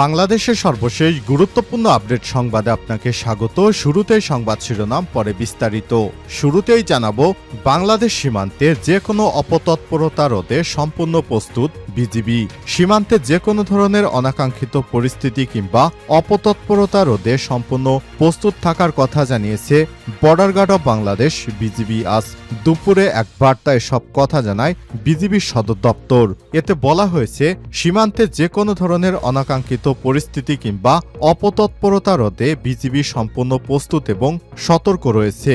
বাংলাদেশের সর্বশেষ গুরুত্বপূর্ণ আপডেট সংবাদে আপনাকে স্বাগত। শুরুতে সংবাদ শিরোনাম, পরে বিস্তারিত। শুরুতেই জানাব, বাংলাদেশ সীমান্তে যে কোনো অপতৎপরতা রোধে সম্পূর্ণ প্রস্তুত বিজিবি সীমান্তে যে কোনো ধরনের অনাকাঙ্ক্ষিত পরিস্থিতি কিংবা অপতৎপরতা রোধে সম্পূর্ণ প্রস্তুত থাকার কথা জানিয়েছে border guard of Bangladesh, BGB. আজ দুপুরে এক বার্তায় সব কথা জানায় বিজিবির সদর দপ্তর। এতে বলা হয়েছে, সীমান্তে যে কোনো ধরনের অনাকাঙ্ক্ষিত পরিস্থিতি কিংবা অপতৎপরতা রোধে বিজিবি সম্পূর্ণ প্রস্তুত এবং সতর্ক রয়েছে।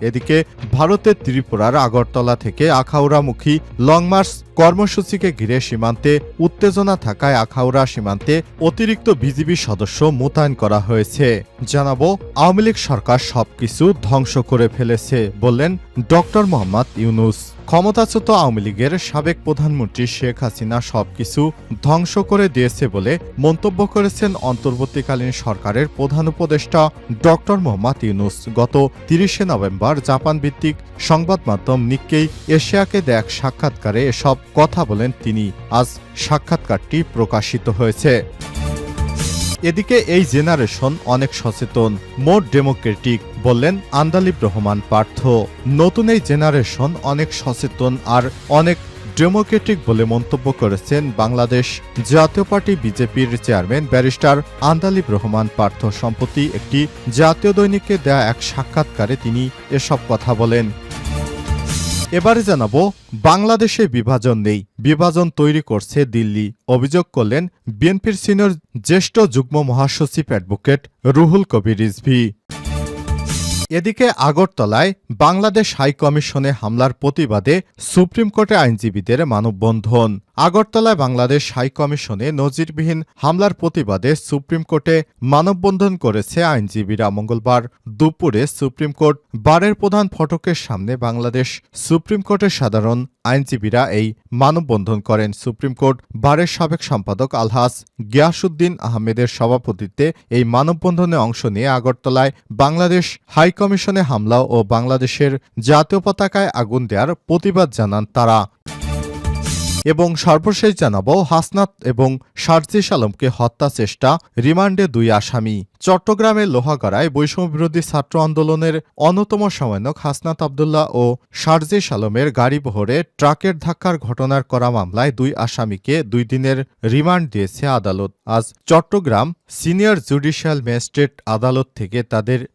এদিকে ভারতের ত্রিপুরার আগরতলা থেকে আখাউড়ামুখী লং মার্চ কর্মসূচিকে ঘিরে সীমান্তে উত্তেজনা থাকায় আখাউড়া সীমান্তে অতিরিক্ত বিজিবি সদস্য মোতায়েন করা হয়েছে। জানাব, আওয়ামী লীগ সরকার সবকিছু ধ্বংস করে ফেলেছে বললেন ডক্টর মোহাম্মদ ইউনুস। ক্ষমতাচ্যুত আওয়ামী লীগের সাবেক প্রধানমন্ত্রী শেখ হাসিনা সবকিছু ধ্বংস করে দিয়েছে বলে মন্তব্য করেছেন অন্তর্বর্তীকালীন সরকারের প্রধান উপদেষ্টা ডক্টর মোহাম্মদ ইউনুস। গত তিরিশে নভেম্বর জাপান ভিত্তিক সংবাদ মাধ্যম নিক্কেই এশিয়াকে এক সাক্ষাৎকারে এসব কথা বলেন তিনি। আজ সাক্ষাৎকারটি প্রকাশিত হয়েছে। এদিকে এই জেনারেশন অনেক সচেতন মোর ডেমোক্রেটিক বললেন আন্দালিব রহমান পার্থ। নতুন এই জেনারেশন অনেক সচেতন আর অনেক ডেমোক্রেটিক বলে মন্তব্য করেছেন বাংলাদেশ জাতীয় পার্টি বিজেপির চেয়ারম্যান ব্যারিস্টার আন্দালিব রহমান পার্থ। সম্প্রতি একটি জাতীয় দৈনিককে দেয়া এক সাক্ষাৎকারে তিনি এসব কথা বলেন। এবারে জানাব, বাংলাদেশে বিভাজন নেই। বিভাজন তৈরি করছে দিল্লি। অভিযোগ করলেন বিএনপির সিনিয়র জ্যেষ্ঠ যুগ্ম মহাসচিব অ্যাডভোকেট রুহুল কবির রিজভি। এদিকে আগরতলায় বাংলাদেশ হাইকমিশনে হামলার প্রতিবাদে সুপ্রিম কোর্টে আইনজীবীদের মানববন্ধন। আগরতলায় বাংলাদেশ হাই কমিশনে নজিরবিহীন হামলার প্রতিবাদে সুপ্রিম কোর্টে মানববন্ধন করেছে আইনজীবীরা। মঙ্গলবার দুপুরে সুপ্রিম কোর্ট বারের প্রধান ফটকের সামনে বাংলাদেশ সুপ্রিম কোর্টের সাধারণ আইনজীবীরা এই মানববন্ধন করেন। সুপ্রিম কোর্ট বারের সাবেক সম্পাদক আলহাস গিয়াসুদ্দিন আহমেদের সভাপতিত্বে এই মানববন্ধনে অংশ নিয়ে আগরতলায় বাংলাদেশ হাই কমিশনে হামলা ও বাংলাদেশের জাতীয় পতাকায় আগুন দেওয়ার প্রতিবাদ জানান তারা। এবং সর্বশেষ জানাব হাসনাত এবং শারজিস আলমকে হত্যা চেষ্টা, রিমান্ডে দুই আসামি। চট্টগ্রামের লোহাগড়ায় বৈষম্য বিরোধী ছাত্র আন্দোলনের অন্যতম সমন্বয়ক হাসনাত আবদুল্লাহ ও শারজিস আলমের গাড়ি বহরে ট্রাকের ধাক্কার ঘটনার করা মামলায় দুই আসামিকে দুই দিনের রিমান্ড দিয়েছে আদালত। আজ চট্টগ্রাম সিনিয়র জুডিশিয়াল ম্যাজিস্ট্রেট আদালত থেকে তাদের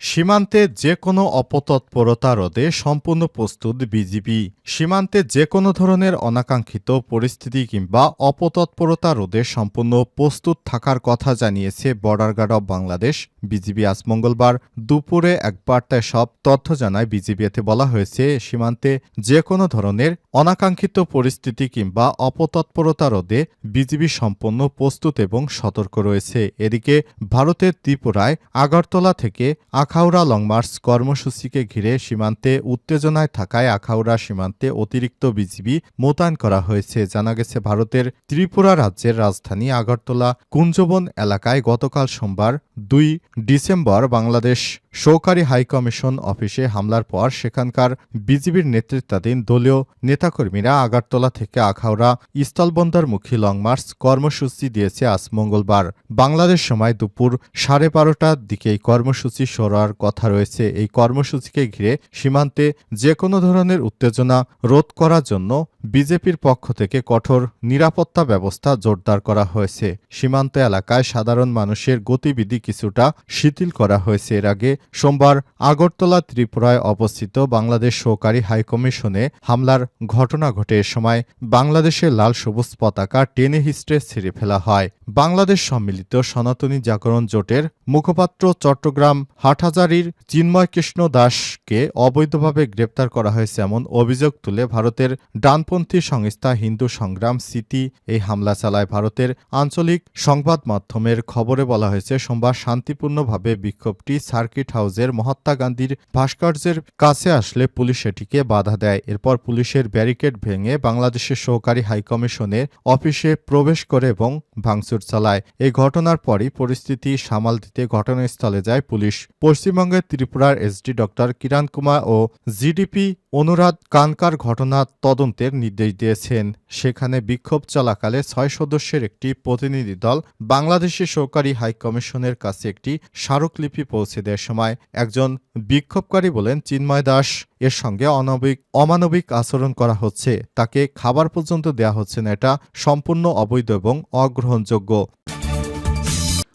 সীমান্তে যে কোনো অপতৎপরতা রোধে সম্পূর্ণ প্রস্তুত বিজিবি। সীমান্তে যে কোনো ধরনের অনাকাঙ্ক্ষিত পরিস্থিতি কিংবা অপতৎপরতা রোধে সম্পূর্ণ প্রস্তুত থাকার কথা জানিয়েছে border guard of Bangladesh, BGB আজ মঙ্গলবার দুপুরে এক বার্তায় সব তথ্য জানায় বিজিবি। এতে বলা হয়েছে, সীমান্তে যে কোনো ধরনের অনাকাঙ্ক্ষিত পরিস্থিতি কিংবা অপতৎপরতা রোধে বিজিবি সম্পূর্ণ প্রস্তুত এবং সতর্ক রয়েছে। এদিকে ভারতের ত্রিপুরায় আগরতলা থেকে আখাউড়া লংমার্চ কর্মসূচিকে ঘিরে সীমান্তে উত্তেজনায় থাকায় আখাউড়া সীমান্তে অতিরিক্ত বিজিবি মোতায়েন করা হয়েছে। জানা গেছে, ভারতের ত্রিপুরা রাজ্যের রাজধানী আগরতলা কুঞ্জবন এলাকায় গতকাল সোমবার দুই ডিসেম্বর বাংলাদেশ সহকারী হাইকমিশন অফিসে হামলার পর সেখানকার বিজিবির নেতৃত্বাধীন দলীয় নেতাকর্মীরা আগারতলা থেকে আখাউড়া স্থলবন্দরমুখী লং মার্চ কর্মসূচি দিয়েছে আজ মঙ্গলবার। বাংলাদেশ সময় দুপুর সাড়ে বারোটার দিকে এই কর্মসূচি সরার কথা রয়েছে। এই কর্মসূচিকে ঘিরে সীমান্তে যে কোনো ধরনের উত্তেজনা রোধ করার জন্য বিজেপির পক্ষ থেকে কঠোর নিরাপত্তা ব্যবস্থা জোরদার করা হয়েছে। সীমান্ত এলাকায় সাধারণ মানুষের গতিবিধি কিছুটা শিথিল করা হয়েছে। এর আগে সোমবার আগরতলা ত্রিপুরায় অবস্থিত বাংলাদেশ সহকারী হাইকমিশনে হামলার ঘটনা ঘটে এ সময় বাংলাদেশের লাল সবুজ পতাকা টেনে হিস্ট্রে ছিঁড়ে ফেলা হয়। বাংলাদেশ সম্মিলিত সনাতনী জাগরণ জোটের মুখপাত্র চট্টগ্রাম হাটহাজারির চিন্ময় কৃষ্ণ দাসকে অবৈধভাবে গ্রেপ্তার করা হয়েছে এমন অভিযোগ তুলে ভারতের ডানপন্থী সংস্থা হিন্দু সংগ্রাম সিটি এই হামলা চালায়। ভারতের আঞ্চলিক সংবাদ মাধ্যমের খবরে বলা হয়েছে, সোমবার শান্তিপূর্ণভাবে বিক্ষোভটি সার্কিট হাউসের মহাত্মা গান্ধীর ভাস্কর্যের কাছে আসলে পুলিশ এটিকে বাধা দেয়। এরপর পুলিশের ব্যারিকেড ভেঙে বাংলাদেশের সহকারী হাইকমিশনের অফিসে প্রবেশ করে এবং ভাঙচুর চালায়। এই ঘটনার পরই পরিস্থিতি সামাল দিতে ঘটনাস্থলে যায় পুলিশ। পশ্চিমবঙ্গের ত্রিপুরার এসডি ডক্টর কিরণ কুমার ও জিডিপি অনুরাধ কানকার ঘটনা তদন্তের নির্দেশ দিয়েছেন। সেখানে বিক্ষোভ চলাকালে ছয় সদস্যের একটি প্রতিনিধি দল বাংলাদেশের সহকারী হাইকমিশনের কাছে একটি স্মারকলিপি পৌঁছে দেওয়ার সময় একজন বিক্ষোভকারী বলেন, চিন্ময় দাস এর সঙ্গে অনবিক, অমানবিক আচরণ করা হচ্ছে। তাকে খাবার পর্যন্ত দেয়া হচ্ছে না। এটা সম্পূর্ণ অবৈধ এবং অগ্রহণযোগ্য।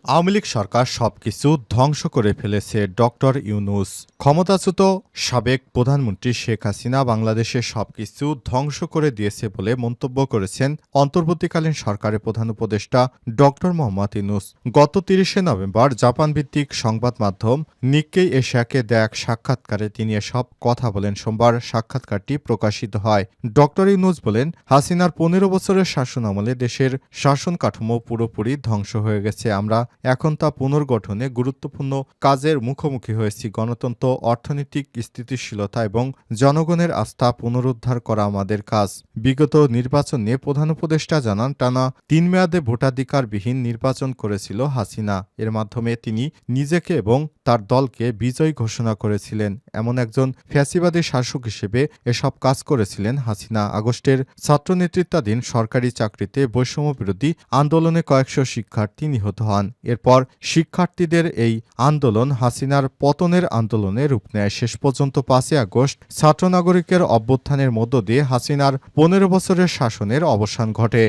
আওয়ামী লীগ সরকার সবকিছু ধ্বংস করে ফেলেছে ডক্টর ইউনুস। ক্ষমতাচ্যুত সাবেক প্রধানমন্ত্রী শেখ হাসিনা বাংলাদেশের সবকিছু ধ্বংস করে দিয়েছে বলে মন্তব্য করেছেন অন্তর্বর্তীকালীন সরকারের প্রধান উপদেষ্টা ডক্টর মোহাম্মদ ইউনুস। গত তিরিশে নভেম্বর জাপান ভিত্তিক সংবাদ মাধ্যম নিক্কেই এশিয়াকে দেয়া এক সাক্ষাৎকারে তিনি এসব কথা বলেন। সোমবার সাক্ষাৎকারটি প্রকাশিত হয়। ডক্টর ইউনুস বলেন, হাসিনার পনেরো বছরের শাসন আমলে দেশের শাসন কাঠামো পুরোপুরি ধ্বংস হয়ে গেছে। আমরা এখন তা পুনর্গঠনে গুরুত্বপূর্ণ কাজের মুখোমুখি হয়েছি গণতন্ত্র, অর্থনৈতিক স্থিতিশীলতা এবং জনগণের আস্থা পুনরুদ্ধার করা আমাদের কাজ। বিগত নির্বাচনে প্রধান উপদেষ্টা জানান, টানা তিন মেয়াদে ভোটাধিকারবিহীন নির্বাচন করেছিল হাসিনা। এর মাধ্যমে তিনি নিজেকে এবং তার দলকে বিজয়ী ঘোষণা করেছিলেন। এমন একজন ফ্যাসিবাদী শাসক হিসেবে এসব কাজ করেছিলেন হাসিনা। আগস্টের ছাত্র নেতৃত্বাধীন সরকারি চাকরিতে বৈষম্য বিরোধী আন্দোলনে কয়েকশো শিক্ষার্থী নিহত হন। এরপর শিক্ষার্থীদের এই আন্দোলন হাসিনার পতনের আন্দোলনে রূপ নেয়। শেষ পর্যন্ত পাঁচই আগস্ট ছাত্র নাগরিকের অভ্যুত্থানের মধ্য দিয়ে হাসিনার পনেরো বছরের শাসনের অবসান ঘটে।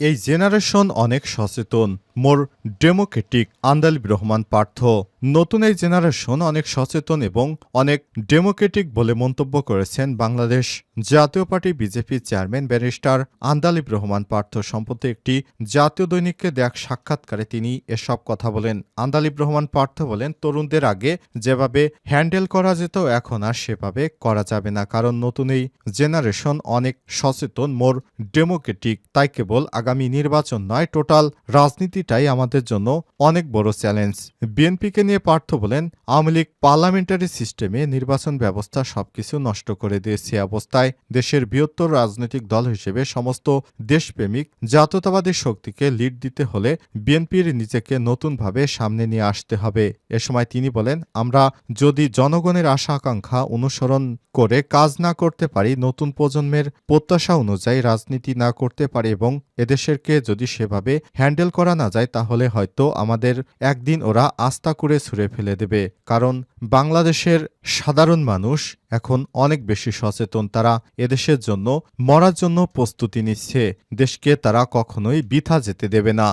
এই জেনারেশন অনেক সচেতন, মোর ডেমোক্রেটিক আন্দালিব রহমান পার্থ। নতুন এই জেনারেশন অনেক সচেতন এবং অনেক ডেমোক্রেটিক বলে মন্তব্য করেছেন Bangladesh Jatiya party BJP chairman barrister Andaleeb Rahman. Partha সম্প্রতি একটি জাতীয় দৈনিককে দেখ সাক্ষাৎকারে তিনি এসব কথা বলেন। আন্দালিব রহমান পার্থ বলেন, তরুণদের আগে যেভাবে হ্যান্ডেল করা যেত, এখন আর সেভাবে করা যাবে না। কারণ নতুন এই জেনারেশন অনেক সচেতন মোর ডেমোক্রেটিক তাই কেবল আগামী নির্বাচন নয় টোটাল রাজনীতিটাই আমাদের জন্য অনেক বড় চ্যালেঞ্জ বিএনপিকে নিয়ে পার্থ বলেন, আওয়ামী লীগ পার্লামেন্টারি সিস্টেমে নির্বাচন ব্যবস্থা সবকিছু নষ্ট করে দিয়েছে অবস্থায়। দেশের বৃহত্তর রাজনৈতিক দল হিসেবে সমস্ত দেশপ্রেমিক জাতীয়তাবাদী শক্তিকে লিড দিতে হলে বিএনপির নিজেকে নতুনভাবে সামনে নিয়ে আসতে হবে। এ সময় তিনি বলেন, আমরা যদি জনগণের আশা আকাঙ্ক্ষা অনুসরণ করে কাজ না করতে পারি, নতুন প্রজন্মের প্রত্যাশা অনুযায়ী রাজনীতি না করতে পারি এবং এদেশেরকে যদি সেভাবে হ্যান্ডেল করা না যায়, তাহলে হয়তো আমাদের একদিন ওরা আস্থা করে ছুঁড়ে ফেলে দেবে। কারণ বাংলাদেশের সাধারণ মানুষ এখন অনেক বেশি সচেতন। তারা এদেশের জন্য মরার জন্য প্রস্তুতি নিচ্ছে। দেশকে তারা কখনোই বৃথা যেতে দেবে না।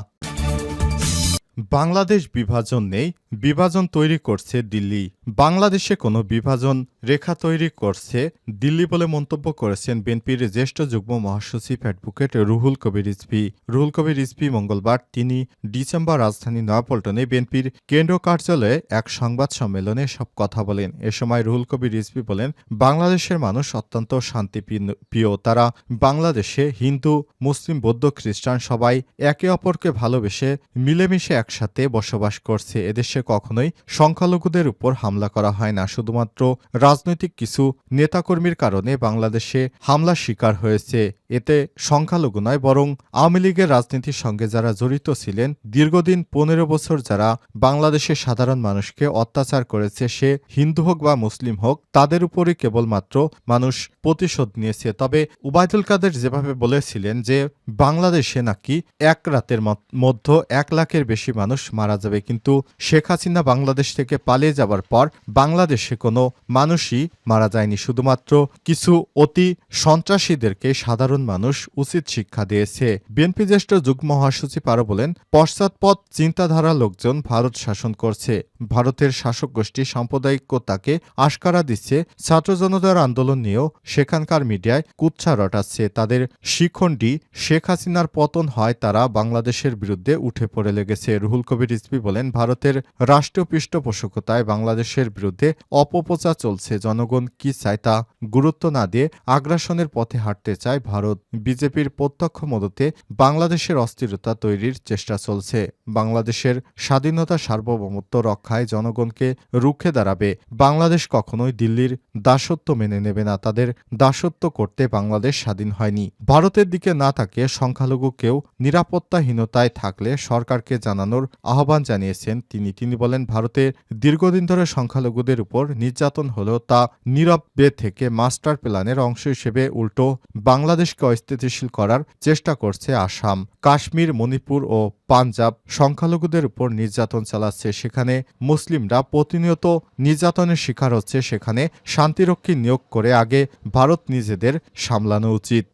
বাংলাদেশ বিভাজন নেই বিভাজন তৈরি করছে দিল্লি। বাংলাদেশে কোনো বিভাজন রেখা তৈরি করছে দিল্লি বলে মন্তব্য করেছেন বিএনপির জ্যেষ্ঠ যুগ্ম মহাসচিব অ্যাডভোকেট রুহুল কবির রিজভি। রুহুল কবির রিজভি মঙ্গলবার তিনি ডিসেম্বর রাজধানী নয়াপল্টনে বিএনপির কেন্দ্র কার্যালয়ে এক সংবাদ সম্মেলনে সব কথা বলেন। এ সময় রুহুল কবির রিজভি বলেন, বাংলাদেশের মানুষ অত্যন্ত শান্তিপ্রিয়। তারা বাংলাদেশে হিন্দু, মুসলিম, বৌদ্ধ, খ্রিস্টান সবাই একে অপরকে ভালোবেসে মিলেমিশে একসাথে বসবাস করছে। এদেশে কখনোই সংখ্যালঘুদের উপর হামলা করা হয় না। শুধুমাত্র রাজনৈতিক কিছু নেতাকর্মীর কারণে বাংলাদেশে হামলা শিকার হয়েছে। এতে সংখ্যালঘু নয়, বরং আওয়ামী লীগের রাজনীতির সঙ্গে যারা জড়িত ছিলেন, দীর্ঘদিন পনেরো বছর যারা বাংলাদেশের সাধারণ মানুষকে অত্যাচার করেছে, সে হিন্দু হোক বা মুসলিম হোক, তাদের উপরই কেবলমাত্র মানুষ প্রতিশোধ নিয়েছে। তবে উবায়দুল কাদের যেভাবে বলেছিলেন যে, বাংলাদেশে নাকি এক রাতের মধ্যে এক লাখের বেশি মানুষ মারা যাবে, কিন্তু শেখ হাসিনা বাংলাদেশ থেকে পালিয়ে যাবার পর বাংলাদেশে কোনো মানুষই মারা যায়নি। শুধুমাত্র কিছু অতি সন্ত্রাসীদেরকে সাধারণ মানুষ উচিত শিক্ষা দিয়েছে। বিএনপি জ্যেষ্ঠ যুগ্ম মহাসচিব আরও বলেন, পশ্চাৎপদ চিন্তাধারা লোকজন ভারত শাসন করছে। ভারতের শাসক গোষ্ঠী সাম্প্রদায়িকতাকে আশকারা দিচ্ছে। ছাত্র জনতার আন্দোলন নিয়েও সেখানকার মিডিয়ায় কুচ্ছা রটাচ্ছে। তাদের শিখণ্ডী শেখ হাসিনার পতন হয় তারা বাংলাদেশের বিরুদ্ধে উঠে পড়ে লেগেছে। রুহুল কবির রিজভী বলেন, ভারতের রাষ্ট্রীয় পৃষ্ঠপোষকতায় বাংলাদেশের বিরুদ্ধে অপপ্রচার চলছে। জনগণ কি চায় তা গুরুত্ব না দিয়ে আগ্রাসনের পথে হাঁটতে চায় ভারত। বিজেপির প্রত্যক্ষ মদতে বাংলাদেশের অস্থিরতা তৈরির চেষ্টা চলছে। বাংলাদেশের স্বাধীনতা সার্বভৌমত্ব রক্ষায় জনগণকে রুখে দাঁড়াবে। বাংলাদেশ কখনোই দিল্লির দাসত্ব মেনে নেবে না। তাদের দাসত্ব করতে বাংলাদেশ স্বাধীন হয়নি। ভারতের দিকে না তাকিয়ে সংখ্যালঘু কেউ নিরাপত্তাহীনতায় থাকলে সরকারকে জানানোর আহ্বান জানিয়েছেন তিনি। তিনি বলেন ভারতে দীর্ঘদিন ধরে সংখ্যালঘুদের উপর নির্যাতন হলেও তা নীরবে থেকে মাস্টার প্ল্যানের অংশ হিসেবে উল্টো বাংলাদেশকে অস্থিতিশীল করার চেষ্টা করছে আসাম। কাশ্মীর, মণিপুর ও পাঞ্জাব সংখ্যালঘুদের উপর নির্যাতন চালাচ্ছে। সেখানে মুসলিমরা প্রতিনিয়ত নির্যাতনের শিকার হচ্ছে। সেখানে শান্তিরক্ষী নিয়োগ করে আগে ভারত নিজেদের সামলানো উচিত।